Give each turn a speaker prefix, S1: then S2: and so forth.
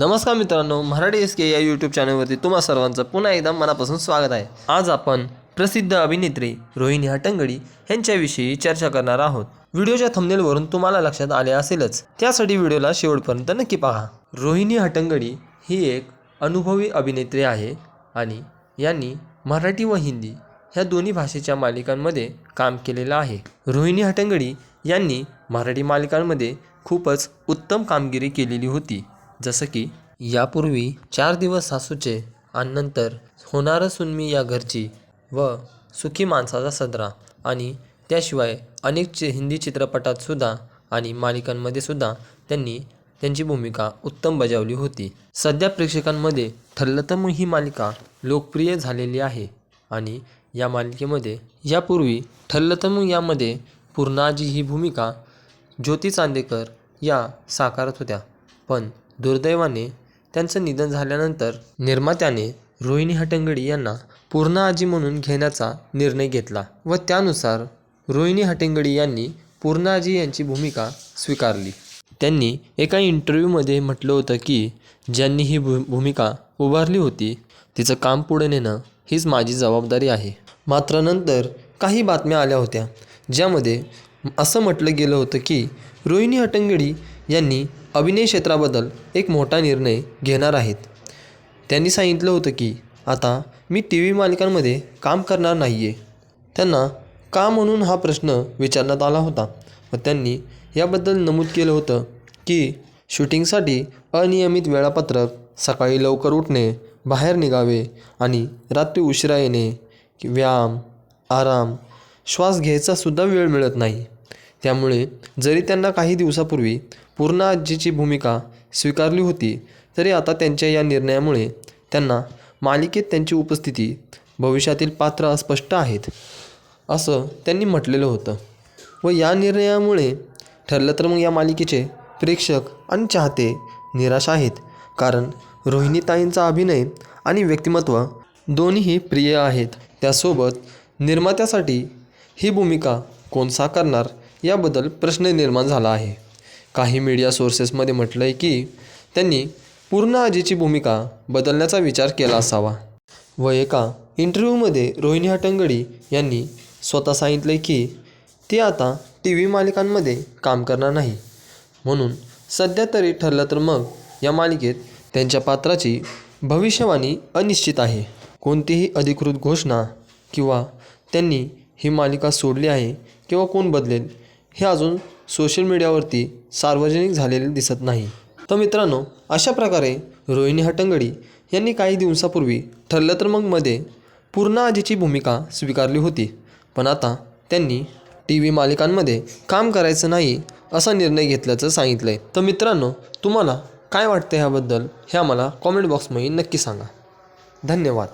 S1: नमस्कार मित्रांनो मराठी एस के या यूट्यूब चॅनलवरती तुम्हा सर्वांचं पुन्हा एकदा मनापासून स्वागत आहे. आज आपण प्रसिद्ध अभिनेत्री रोहिणी हटंगडी यांच्याविषयी चर्चा करणार आहोत. व्हिडिओच्या थंबनेलवरून तुम्हाला लक्षात आले असेलच. त्यासाठी व्हिडिओला शेवटपर्यंत नक्की पहा. रोहिणी हटंगडी ही एक अनुभवी अभिनेत्री आहे आणि यांनी मराठी व हिंदी ह्या दोन्ही भाषेच्या मालिकांमध्ये काम केलेलं आहे. रोहिणी हटंगडी यांनी मराठी मालिकांमध्ये खूपच उत्तम कामगिरी केलेली होती. जसं की यापूर्वी चार दिवस सासूचे आणि नंतर होणारं सुनमी या घरची व सुखी माणसाचा सदरा. आणि त्याशिवाय अनेक चि हिंदी चित्रपटात सुद्धा आणि मालिकांमध्ये सुद्धा त्यांनी त्यांची भूमिका उत्तम बजावली होती. सध्या प्रेक्षकांमध्ये ठरलं तर मग ही मालिका लोकप्रिय झालेली आहे. आणि या मालिकेमध्ये यापूर्वी ठरलं तर मग यामध्ये पूर्णाजी ही भूमिका ज्योती चांदेकर या साकारत होत्या. पण दुर्दैवाने त्यांचं निधन झाल्यानंतर निर्मात्याने रोहिणी हटंगडी यांना पूर्ण आजी म्हणून घेण्याचा निर्णय घेतला व त्यानुसार रोहिणी हटंगडी यांनी पूर्ण आजी यांची भूमिका स्वीकारली. त्यांनी एका इंटरव्ह्यूमध्ये म्हटलं होतं की ज्यांनी ही भू भूमिका उभारली होती तिचं काम पुढे नेणं हीच माझी जबाबदारी आहे. मात्र नंतर काही बातम्या आल्या होत्या ज्यामध्ये असं म्हटलं गेलं होतं की रोहिणी हटंगडी यांनी अभिनय क्षेत्राबद्दल एक मोठा निर्णय घेणार आहेत. त्यांनी सांगितलं होतं की आता मी टी व्ही मालिकांमध्ये काम करणार नाही आहे त्यांना का म्हणून हा प्रश्न विचारण्यात आला होता? व त्यांनी याबद्दल नमूद केलं होतं की शूटिंगसाठी अनियमित वेळापत्रक सकाळी लवकर उठणे बाहेर निघावे आणि रात्री उशिरा येणे व्यायाम आराम श्वास घ्यायचासुद्धा वेळ मिळत नाही. त्यामुळे जरी त्यांना काही दिवसापूर्वी पूर्ण आजीची भूमिका स्वीकारली होती तरी आता त्यांच्या या निर्णयामुळे त्यांना मालिकेत त्यांची उपस्थिती भविष्यातील पात्र अस्पष्ट आहेत असं त्यांनी म्हटलेलं होतं. व या निर्णयामुळे ठरलं तर मग या मालिकेचे प्रेक्षक आणि चाहते निराश आहेत कारण रोहिणीताईंचा अभिनय आणि व्यक्तिमत्व दोन्हीही प्रिय आहेत. त्यासोबत निर्मात्यासाठी ही भूमिका कोण साकारणार याबद्दल प्रश्न निर्माण झाला आहे. काही मीडिया सोर्सेसमध्ये म्हटलं आहे की त्यांनी पूर्ण आजीची भूमिका बदलण्याचा विचार केला असावा. व एका इंटरव्ह्यूमध्ये रोहिणी हटंगडी यांनी स्वतः सांगितले की ती आता टी व्ही मालिकांमध्ये काम करणार नाही. म्हणून सध्या तरी ठरलं तर मग या मालिकेत त्यांच्या पात्राची भविष्यवाणी अनिश्चित आहे. कोणतीही अधिकृत घोषणा किंवा त्यांनी ही मालिका सोडली आहे किंवा कोण बदलेल हे अजून सोशल मीडियावरती सार्वजनिक झालेले दिसत नाही. तर मित्रांनो अशा प्रकारे रोहिणी हटंगडी यांनी काही दिवसापूर्वी ठरलं तर मग मध्ये पूर्ण आजीची भूमिका स्वीकारली होती. पण आता त्यांनी टी व्ही मालिकांमध्ये काम करायचं नाही असा निर्णय घेतल्याचं सांगितलं आहे तर मित्रांनो तुम्हाला काय वाटतं ह्याबद्दल हे आम्हाला कॉमेंट बॉक्समध्ये नक्की सांगा. धन्यवाद.